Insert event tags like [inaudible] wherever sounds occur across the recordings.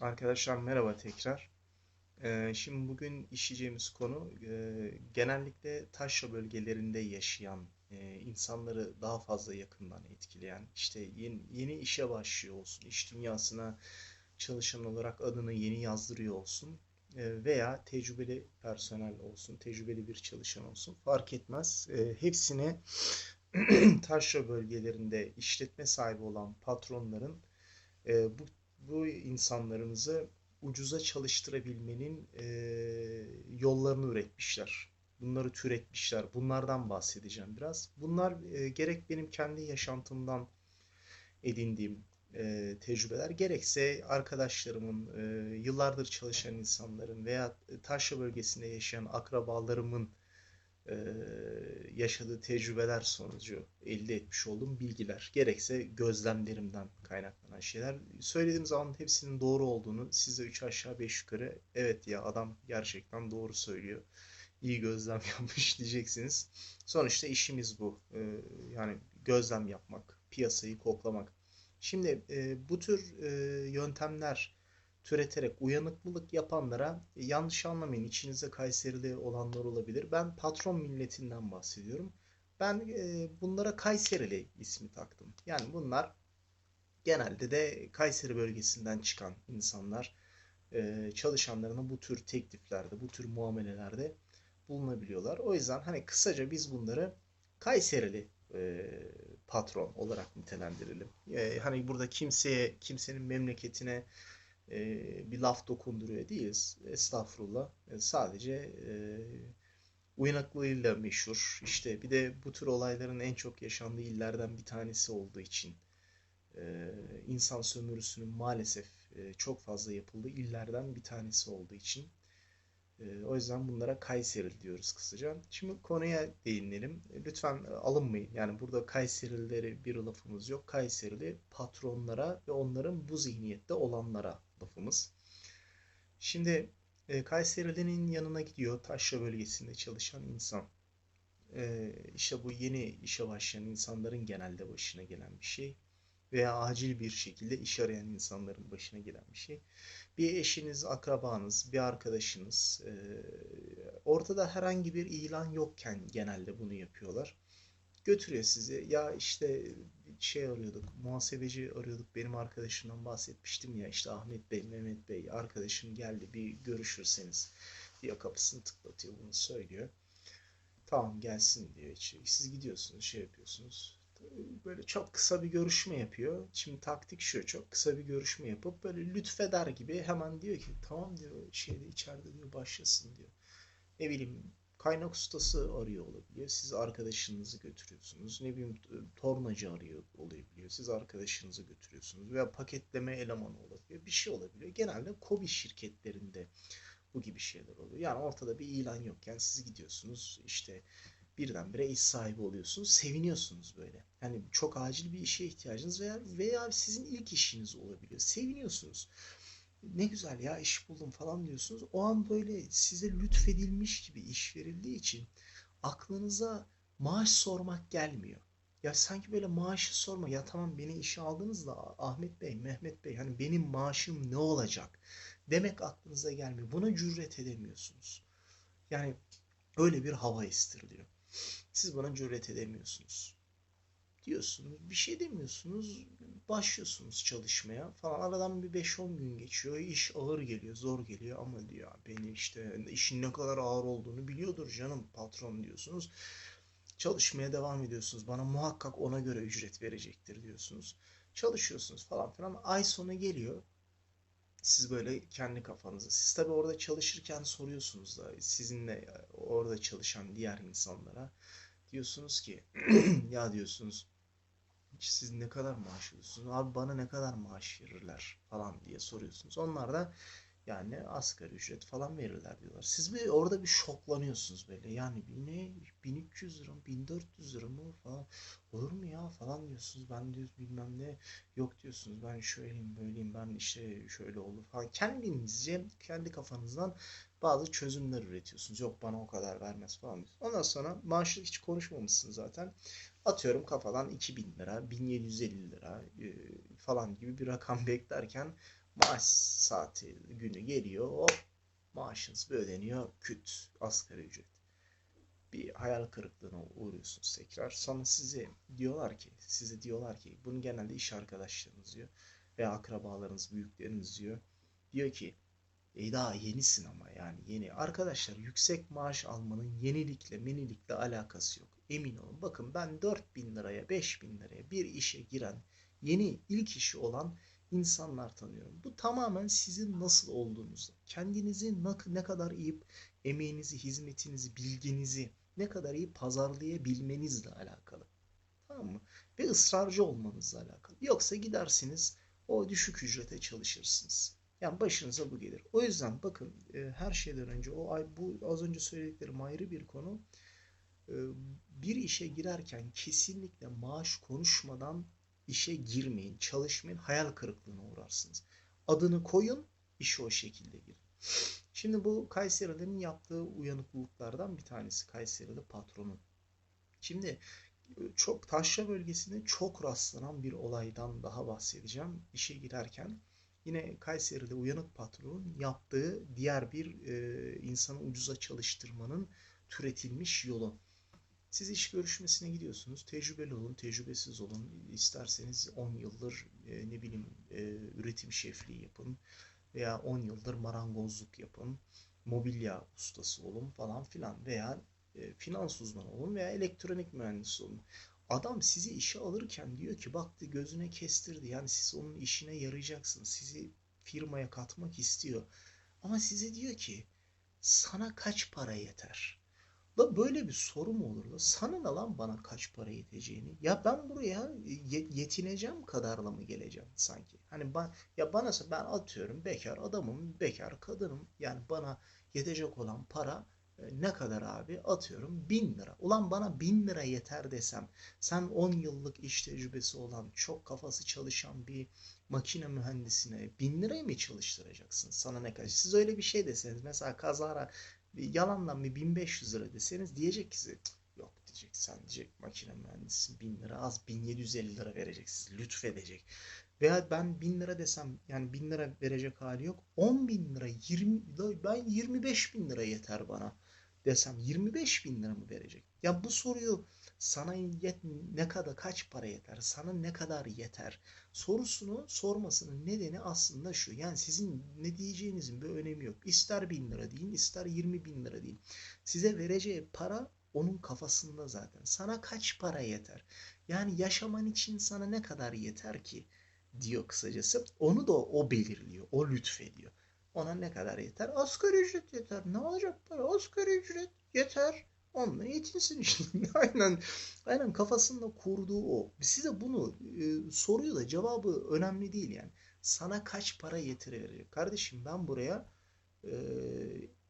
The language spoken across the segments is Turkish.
Arkadaşlar merhaba tekrar. Ee, şimdi bugün işleyeceğimiz konu e, genellikle taşra bölgelerinde yaşayan e, insanları daha fazla yakından etkileyen, işte yeni, yeni işe başlıyor olsun, iş dünyasına çalışan olarak adını yeni yazdırıyor olsun e, veya tecrübeli personel olsun, tecrübeli bir çalışan olsun fark etmez. Hepsini [clears throat] taşra bölgelerinde işletme sahibi olan patronların bu bu insanlarımızı ucuza çalıştırabilmenin e, yollarını üretmişler. Bunları türetmişler. Bunlardan bahsedeceğim biraz. Bunlar e, gerek benim kendi yaşantımdan edindiğim e, tecrübeler, gerekse arkadaşlarımın, e, yıllardır çalışan insanların veya Taşra bölgesinde yaşayan akrabalarımın e, yaşadığı tecrübeler sonucu elde etmiş olduğum bilgiler, gerekse gözlemlerimden kaynaklanan şeyler. Söylediğim zaman hepsinin doğru olduğunu size üç aşağı beş yukarı evet ya adam gerçekten doğru söylüyor. İyi gözlem [laughs] yapmış diyeceksiniz. Sonuçta işimiz bu. E, yani gözlem yapmak, piyasayı koklamak. Şimdi e, bu tür yöntemler türeterek uyanıklılık yapanlara e, yanlış anlamayın içinizde Kayserili olanlar olabilir. Ben patron milletinden bahsediyorum. Ben e, bunlara Kayserili ismi taktım. Yani bunlar genelde de Kayseri bölgesinden çıkan insanlar e, çalışanlarına bu tür tekliflerde, bu tür muamelelerde bulunabiliyorlar. O yüzden hani kısaca biz bunları Kayserili e, patron olarak nitelendirelim. E, hani burada kimseye, kimsenin memleketine e, bir laf dokunduruyor değiliz. Estağfurullah. E, sadece e, uyanıklığıyla meşhur. İşte bir de bu tür olayların en çok yaşandığı illerden bir tanesi olduğu için e, insan sömürüsünün maalesef e, çok fazla yapıldığı illerden bir tanesi olduğu için e, o yüzden bunlara Kayserili diyoruz kısaca. Şimdi konuya değinelim. Lütfen alınmayın. Yani burada Kayserililere bir lafımız yok. Kayserili patronlara ve onların bu zihniyette olanlara lafımız. Şimdi e, Kayserili'nin yanına gidiyor Taşra bölgesinde çalışan insan. E, işte bu yeni işe başlayan insanların genelde başına gelen bir şey. Veya acil bir şekilde iş arayan insanların başına gelen bir şey. Bir eşiniz, akrabanız, bir arkadaşınız. E, ortada herhangi bir ilan yokken genelde bunu yapıyorlar. Götürüyor sizi. Ya işte şey arıyorduk, muhasebeci arıyorduk. Benim arkadaşımdan bahsetmiştim ya işte Ahmet Bey, Mehmet Bey arkadaşım geldi bir görüşürseniz diyor kapısını tıklatıyor bunu söylüyor. Tamam gelsin diyor. Siz gidiyorsunuz şey yapıyorsunuz. Böyle çok kısa bir görüşme yapıyor. Şimdi taktik şu çok kısa bir görüşme yapıp böyle lütfeder gibi hemen diyor ki tamam diyor şeyde içeride diyor başlasın diyor. Ne bileyim kaynak ustası arıyor olabiliyor. Siz arkadaşınızı götürüyorsunuz. Ne bileyim tornacı arıyor olabiliyor. Siz arkadaşınızı götürüyorsunuz. Veya paketleme elemanı olabiliyor. Bir şey olabiliyor. Genelde kobi şirketlerinde bu gibi şeyler oluyor. Yani ortada bir ilan yokken siz gidiyorsunuz işte birdenbire iş sahibi oluyorsunuz. Seviniyorsunuz böyle. Yani çok acil bir işe ihtiyacınız veya veya sizin ilk işiniz olabiliyor. Seviniyorsunuz ne güzel ya iş buldum falan diyorsunuz. O an böyle size lütfedilmiş gibi iş verildiği için aklınıza maaş sormak gelmiyor. Ya sanki böyle maaşı sorma. Ya tamam beni işe aldınız da Ahmet Bey, Mehmet Bey hani benim maaşım ne olacak? Demek aklınıza gelmiyor. Buna cüret edemiyorsunuz. Yani öyle bir hava estiriliyor. Siz buna cüret edemiyorsunuz diyorsunuz. Bir şey demiyorsunuz. Başlıyorsunuz çalışmaya falan. Aradan bir 5-10 gün geçiyor. İş ağır geliyor, zor geliyor ama diyor beni işte işin ne kadar ağır olduğunu biliyordur canım patron diyorsunuz. Çalışmaya devam ediyorsunuz. Bana muhakkak ona göre ücret verecektir diyorsunuz. Çalışıyorsunuz falan filan. Ay sonu geliyor. Siz böyle kendi kafanızı. Siz tabi orada çalışırken soruyorsunuz da sizinle orada çalışan diğer insanlara. Diyorsunuz ki [clears throat] ya diyorsunuz siz ne kadar maaş alıyorsunuz? Abi bana ne kadar maaş verirler falan diye soruyorsunuz. Onlar da yani asgari ücret falan verirler diyorlar. Siz bir orada bir şoklanıyorsunuz böyle. Yani ne 1300 lira mı 1400 lira mı falan olur mu ya falan diyorsunuz. Ben diyoruz bilmem ne yok diyorsunuz. Ben şöyleyim böyleyim ben işte şöyle olur falan. Kendinizce kendi kafanızdan bazı çözümler üretiyorsunuz. Yok bana o kadar vermez falan diyorsunuz. Ondan sonra maaşı hiç konuşmamışsın zaten. Atıyorum kafadan 2000 lira, 1750 lira falan gibi bir rakam beklerken Maaş saati günü geliyor. Hop maaşınız bir ödeniyor. Küt asgari ücret. Bir hayal kırıklığına uğruyorsunuz tekrar. Sonra size diyorlar ki, size diyorlar ki bunu genelde iş arkadaşlarınız diyor veya akrabalarınız, büyükleriniz diyor. Diyor ki e daha yenisin ama yani yeni. Arkadaşlar yüksek maaş almanın yenilikle menilikle alakası yok. Emin olun. Bakın ben 4000 liraya 5000 liraya bir işe giren yeni ilk işi olan insanlar tanıyorum. Bu tamamen sizin nasıl olduğunuzla, kendinizi ne kadar iyi emeğinizi, hizmetinizi, bilginizi ne kadar iyi pazarlayabilmenizle alakalı. Tamam mı? Ve ısrarcı olmanızla alakalı. Yoksa gidersiniz o düşük ücrete çalışırsınız. Yani başınıza bu gelir. O yüzden bakın e, her şeyden önce o ay bu az önce söylediklerim ayrı bir konu. E, bir işe girerken kesinlikle maaş konuşmadan işe girmeyin, çalışmayın, hayal kırıklığına uğrarsınız. Adını koyun, işe o şekilde girin. Şimdi bu Kayserilerin yaptığı uyanıklılıklardan bir tanesi Kayserili patronun. Şimdi çok taşra bölgesinde çok rastlanan bir olaydan daha bahsedeceğim. İşe girerken yine Kayseri'de uyanık patronun yaptığı diğer bir e, insanı ucuza çalıştırmanın türetilmiş yolu. Siz iş görüşmesine gidiyorsunuz. Tecrübeli olun, tecrübesiz olun. İsterseniz 10 yıldır e, ne bileyim e, üretim şefliği yapın veya 10 yıldır marangozluk yapın. Mobilya ustası olun falan filan veya e, finans uzmanı olun veya elektronik mühendisi olun. Adam sizi işe alırken diyor ki baktı gözüne kestirdi. Yani siz onun işine yarayacaksınız. Sizi firmaya katmak istiyor. Ama size diyor ki sana kaç para yeter? La böyle bir soru mu olur la? Sana ne lan bana kaç para yeteceğini? Ya ben buraya yetineceğim kadarla mı geleceğim sanki? Hani ben, ya bana ben atıyorum bekar adamım, bekar kadınım. Yani bana yetecek olan para e, ne kadar abi? Atıyorum bin lira. Ulan bana bin lira yeter desem sen 10 yıllık iş tecrübesi olan çok kafası çalışan bir makine mühendisine bin lirayı mı çalıştıracaksın? Sana ne kadar? Siz öyle bir şey deseniz mesela kazara yalandan bir 1500 lira deseniz diyecek ki size yok diyecek sen diyecek makine mühendisi bin lira az 1750 lira verecek siz lütfedecek. Veya ben 1000 lira desem yani 1000 lira verecek hali yok. 10 bin lira 20 ben 25 bin lira yeter bana desem 25 bin lira mı verecek? Ya bu soruyu sana yet, ne kadar kaç para yeter? Sana ne kadar yeter? Sorusunu sormasının nedeni aslında şu. Yani sizin ne diyeceğinizin bir önemi yok. İster bin lira deyin, ister 20 bin lira deyin. Size vereceği para onun kafasında zaten. Sana kaç para yeter? Yani yaşaman için sana ne kadar yeter ki? diyor kısacası. Onu da o belirliyor. O lütfediyor. Ona ne kadar yeter? Asgari ücret yeter. Ne olacak para? Asgari ücret yeter. Onunla yetinsin işte. [laughs] aynen, aynen kafasında kurduğu o. Size bunu e, soruyor da cevabı önemli değil yani. Sana kaç para yetirebilecek? Kardeşim ben buraya e,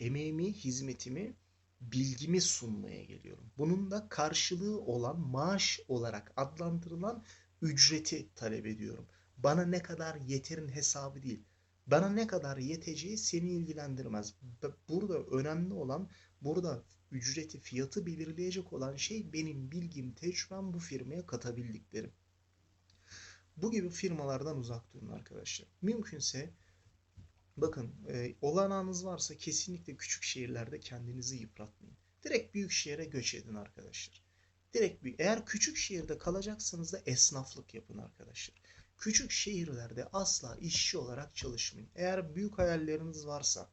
emeğimi, hizmetimi, bilgimi sunmaya geliyorum. Bunun da karşılığı olan maaş olarak adlandırılan ücreti talep ediyorum. Bana ne kadar yeterin hesabı değil. Bana ne kadar yeteceği seni ilgilendirmez. Burada önemli olan, burada ücreti, fiyatı belirleyecek olan şey benim bilgim, tecrübem bu firmaya katabildiklerim. Bu gibi firmalardan uzak durun arkadaşlar. Mümkünse bakın e, olanağınız varsa kesinlikle küçük şehirlerde kendinizi yıpratmayın. Direkt büyük şehre göç edin arkadaşlar. Direkt büyük. Eğer küçük şehirde kalacaksanız da esnaflık yapın arkadaşlar. Küçük şehirlerde asla işçi olarak çalışmayın. Eğer büyük hayalleriniz varsa,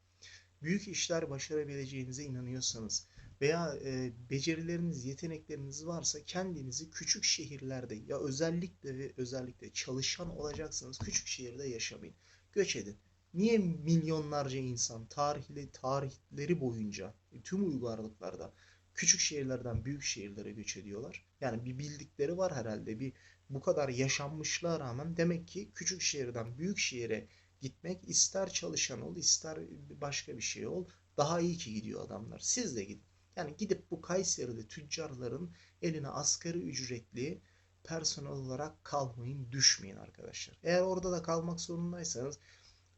büyük işler başarabileceğinize inanıyorsanız veya e, becerileriniz, yetenekleriniz varsa kendinizi küçük şehirlerde ya özellikle ve özellikle çalışan olacaksanız küçük şehirde yaşamayın. Göç edin. Niye milyonlarca insan tarihli tarihleri boyunca tüm uygarlıklarda küçük şehirlerden büyük şehirlere göç ediyorlar? Yani bir bildikleri var herhalde. Bir bu kadar yaşanmışlığa rağmen demek ki küçük şehirden büyük şehire gitmek ister çalışan ol ister başka bir şey ol daha iyi ki gidiyor adamlar. Siz de gidin. Yani gidip bu Kayseri'de tüccarların eline asgari ücretli personel olarak kalmayın, düşmeyin arkadaşlar. Eğer orada da kalmak zorundaysanız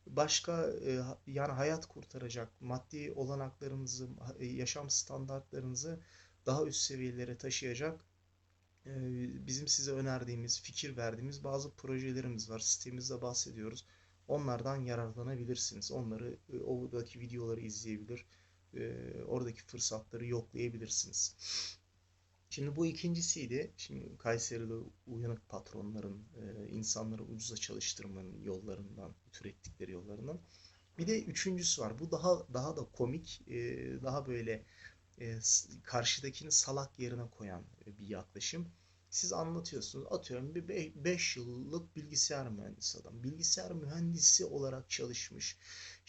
başka e, yani hayat kurtaracak maddi olanaklarınızı, yaşam standartlarınızı daha üst seviyelere taşıyacak bizim size önerdiğimiz, fikir verdiğimiz bazı projelerimiz var. Sitemizde bahsediyoruz. Onlardan yararlanabilirsiniz. Onları e, oradaki videoları izleyebilir, e, oradaki fırsatları yoklayabilirsiniz. Şimdi bu ikincisiydi. Şimdi Kayseri'de uyanık patronların e, insanları ucuza çalıştırmanın yollarından, türettikleri yollarından. Bir de üçüncüsü var. Bu daha daha da komik, e, daha böyle e, karşıdakini salak yerine koyan bir yaklaşım. Siz anlatıyorsunuz. Atıyorum bir 5 yıllık bilgisayar mühendisi adam. Bilgisayar mühendisi olarak çalışmış.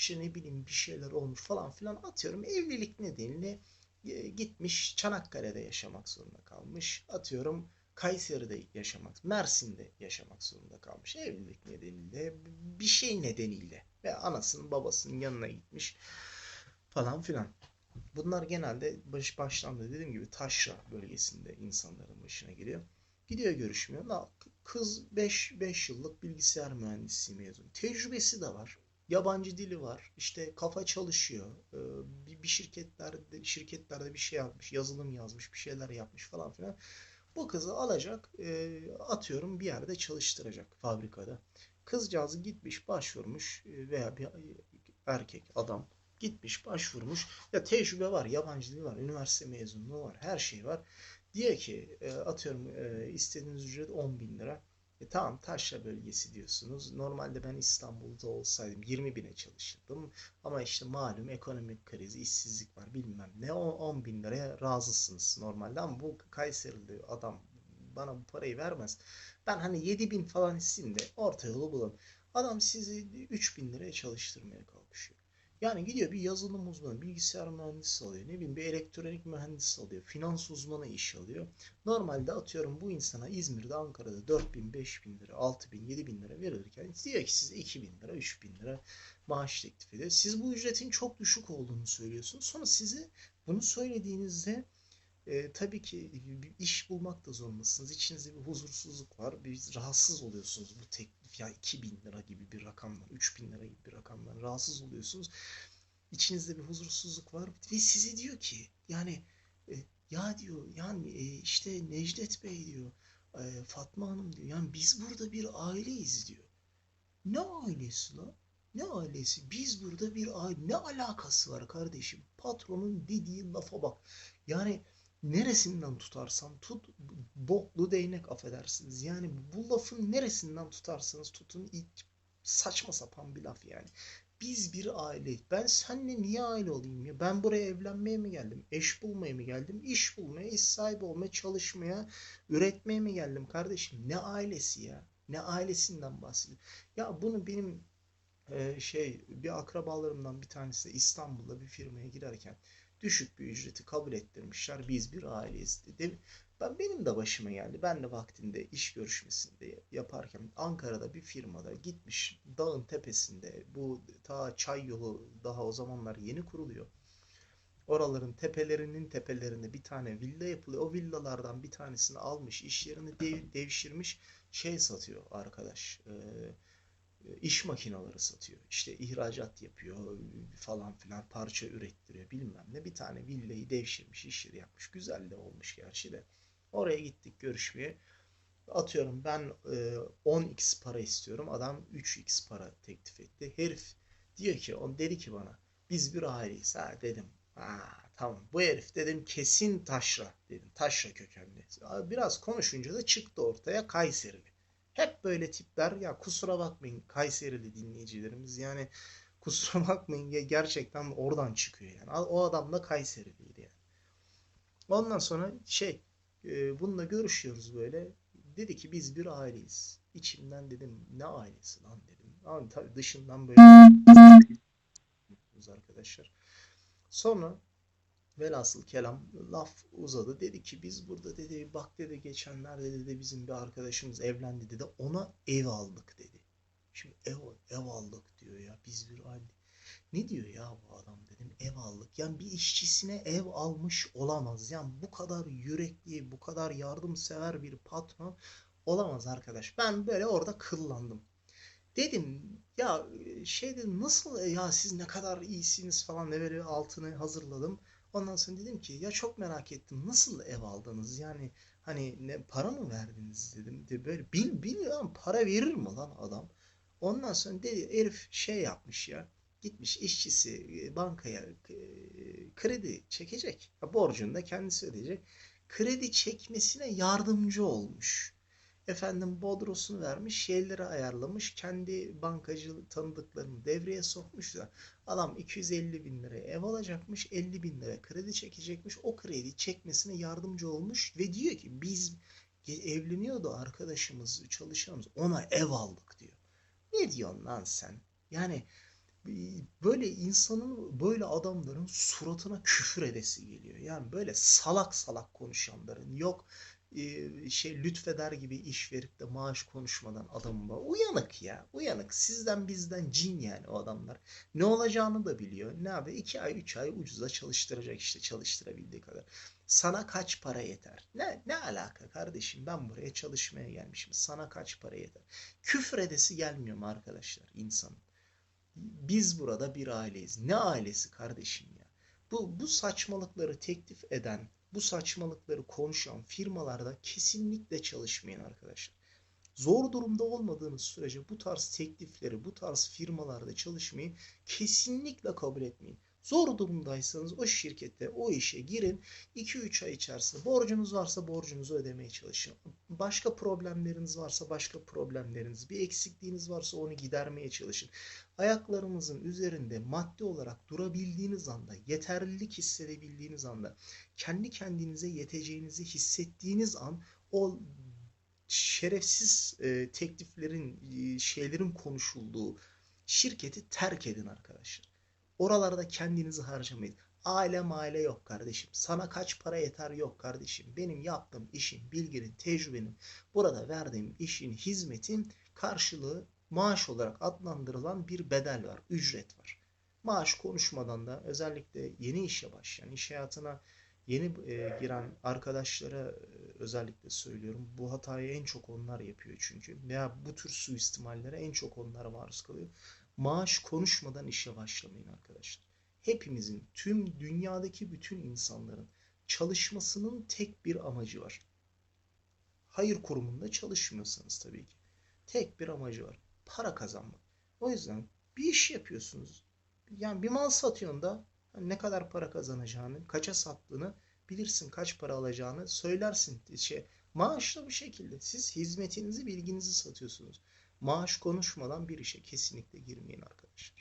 İşte ne bileyim bir şeyler olmuş falan filan atıyorum. Evlilik nedeniyle e, gitmiş Çanakkale'de yaşamak zorunda kalmış. Atıyorum Kayseri'de yaşamak, Mersin'de yaşamak zorunda kalmış. Evlilik nedeniyle, bir şey nedeniyle ve anasının babasının yanına gitmiş falan filan. Bunlar genelde baş baştan da dediğim gibi taşra bölgesinde insanların başına geliyor. Gidiyor görüşmüyor. Kız 5 5 yıllık bilgisayar mühendisliği mezun. Tecrübesi de var. Yabancı dili var. İşte kafa çalışıyor. Bir, bir şirketlerde şirketlerde bir şey yapmış, yazılım yazmış, bir şeyler yapmış falan filan. Bu kızı alacak, atıyorum bir yerde çalıştıracak fabrikada. Kızcağız gitmiş, başvurmuş veya bir erkek adam Gitmiş başvurmuş. Ya tecrübe var, yabancı dil var, üniversite mezunluğu var, her şey var. Diyor ki e, atıyorum e, istediğiniz ücret 10 bin lira. E tamam taşra bölgesi diyorsunuz. Normalde ben İstanbul'da olsaydım 20 bine çalışırdım. Ama işte malum ekonomik kriz, işsizlik var bilmem ne. O 10 bin liraya razısınız normalde ama bu Kayserili adam bana bu parayı vermez. Ben hani 7 bin falan isteyeyim de orta yolu bulalım. Adam sizi 3 bin liraya çalıştırmaya kalkışıyor. Yani gidiyor bir yazılım uzmanı, bilgisayar mühendisi alıyor, ne bileyim bir elektronik mühendisi alıyor, finans uzmanı iş alıyor. Normalde atıyorum bu insana İzmir'de, Ankara'da 4 bin, 5 bin lira, 6 bin, 7 bin lira verilirken diyor ki size 2 bin lira, 3 bin lira maaş teklif ediyor. Siz bu ücretin çok düşük olduğunu söylüyorsunuz. Sonra size bunu söylediğinizde e, tabii ki bir iş bulmak da zorundasınız. İçinizde bir huzursuzluk var. Bir rahatsız oluyorsunuz bu teklif ya 2000 lira gibi bir rakamdan, 3000 lira gibi bir rakamdan rahatsız oluyorsunuz. İçinizde bir huzursuzluk var ve size diyor ki yani e, ya diyor yani e, işte Necdet Bey diyor e, Fatma Hanım diyor yani biz burada bir aileyiz diyor. Ne ailesi lan? Ne ailesi? Biz burada bir aile. Ne alakası var kardeşim? Patronun dediği lafa bak. Yani neresinden tutarsan tut boklu değnek affedersiniz. Yani bu lafın neresinden tutarsanız tutun saçma sapan bir laf yani. Biz bir aile. Ben seninle niye aile olayım ya? Ben buraya evlenmeye mi geldim? Eş bulmaya mı geldim? İş bulmaya, iş sahibi olmaya, çalışmaya, üretmeye mi geldim kardeşim? Ne ailesi ya? Ne ailesinden bahsediyor? Ya bunu benim e, şey bir akrabalarımdan bir tanesi İstanbul'da bir firmaya girerken düşük bir ücreti kabul ettirmişler. Biz bir aileyiz dedi. Ben benim de başıma geldi. Ben de vaktinde iş görüşmesinde yaparken Ankara'da bir firmada gitmiş dağın tepesinde bu ta çay yolu daha o zamanlar yeni kuruluyor. Oraların tepelerinin tepelerinde bir tane villa yapılıyor. O villalardan bir tanesini almış, iş yerini dev, devşirmiş, şey satıyor arkadaş. Ee, iş makineleri satıyor. İşte ihracat yapıyor falan filan parça ürettiriyor bilmem ne. Bir tane villayı devşirmiş iş yeri yapmış. Güzel de olmuş gerçi de. Oraya gittik görüşmeye. Atıyorum ben e, 10x para istiyorum. Adam 3x para teklif etti. Herif diyor ki on dedi ki bana biz bir aileyiz. Ha dedim. Ha tamam. Bu herif dedim kesin taşra dedim. Taşra kökenli. Biraz konuşunca da çıktı ortaya Kayserili. Hep böyle tipler ya kusura bakmayın Kayserili dinleyicilerimiz yani kusura [laughs] bakmayın ya gerçekten oradan çıkıyor yani. O adam da Kayseriliydi yani. Ondan sonra şey e, bununla görüşüyoruz böyle. Dedi ki biz bir aileyiz. İçimden dedim ne ailesi lan dedim. Ama tabii dışından böyle [laughs] arkadaşlar. Sonra Velhasıl kelam laf uzadı. Dedi ki biz burada dedi bak dedi geçenlerde dedi bizim bir arkadaşımız evlendi dedi ona ev aldık dedi. Şimdi ev, ev aldık diyor ya biz bir aile. Ne diyor ya bu adam dedim ev aldık. Yani bir işçisine ev almış olamaz. Yani bu kadar yürekli, bu kadar yardımsever bir patron olamaz arkadaş. Ben böyle orada kıllandım. Dedim ya şey dedim nasıl ya siz ne kadar iyisiniz falan ne böyle altını hazırladım. Ondan sonra dedim ki ya çok merak ettim nasıl ev aldınız yani hani ne para mı verdiniz dedim de böyle bil bilmiyorum para verir mi lan adam Ondan sonra dedi herif şey yapmış ya. Gitmiş işçisi e, bankaya e, kredi çekecek. Borcunu da kendisi ödeyecek. Kredi çekmesine yardımcı olmuş. Efendim bodrosunu vermiş, şeyleri ayarlamış, kendi bankacı tanıdıklarını devreye sokmuş da adam 250 bin liraya ev alacakmış, 50 bin lira kredi çekecekmiş, o kredi çekmesine yardımcı olmuş ve diyor ki biz evleniyordu arkadaşımız, çalışanımız ona ev aldık diyor. Ne diyorsun lan sen? Yani böyle insanın böyle adamların suratına küfür edesi geliyor. Yani böyle salak salak konuşanların yok şey lütfeder gibi iş verip de maaş konuşmadan adamı uyanık ya uyanık. Sizden bizden cin yani o adamlar. Ne olacağını da biliyor. Ne abi iki ay üç ay ucuza çalıştıracak işte çalıştırabildiği kadar. Sana kaç para yeter? Ne ne alaka kardeşim? Ben buraya çalışmaya gelmişim. Sana kaç para yeter? Küfür edesi gelmiyor mu arkadaşlar insanın? Biz burada bir aileyiz. Ne ailesi kardeşim ya bu bu saçmalıkları teklif eden bu saçmalıkları konuşan firmalarda kesinlikle çalışmayın arkadaşlar. Zor durumda olmadığınız sürece bu tarz teklifleri, bu tarz firmalarda çalışmayı kesinlikle kabul etmeyin. Zor durumdaysanız o şirkete, o işe girin. 2-3 ay içerisinde borcunuz varsa borcunuzu ödemeye çalışın. Başka problemleriniz varsa başka problemleriniz, bir eksikliğiniz varsa onu gidermeye çalışın. Ayaklarınızın üzerinde maddi olarak durabildiğiniz anda, yeterlilik hissedebildiğiniz anda, kendi kendinize yeteceğinizi hissettiğiniz an o şerefsiz e, tekliflerin, e, şeylerin konuşulduğu şirketi terk edin arkadaşlar. Oralarda kendinizi harcamayın. Aile maile yok kardeşim. Sana kaç para yeter yok kardeşim. Benim yaptığım işin, bilginin, tecrübenin, burada verdiğim işin, hizmetin karşılığı maaş olarak adlandırılan bir bedel var, ücret var. Maaş konuşmadan da özellikle yeni işe başlayan, iş hayatına yeni e, giren arkadaşlara e, özellikle söylüyorum. Bu hatayı en çok onlar yapıyor çünkü. Veya bu tür suistimallere en çok onlar maruz kalıyor. Maaş konuşmadan işe başlamayın arkadaşlar. Hepimizin, tüm dünyadaki bütün insanların çalışmasının tek bir amacı var. Hayır kurumunda çalışmıyorsanız tabii ki. Tek bir amacı var. Para kazanmak. O yüzden bir iş yapıyorsunuz. Yani bir mal satıyorsun da ne kadar para kazanacağını, kaça sattığını bilirsin, kaç para alacağını söylersin. Şey, maaş da bu şekilde. Siz hizmetinizi, bilginizi satıyorsunuz. Maaş konuşmadan bir işe kesinlikle girmeyin arkadaşlar.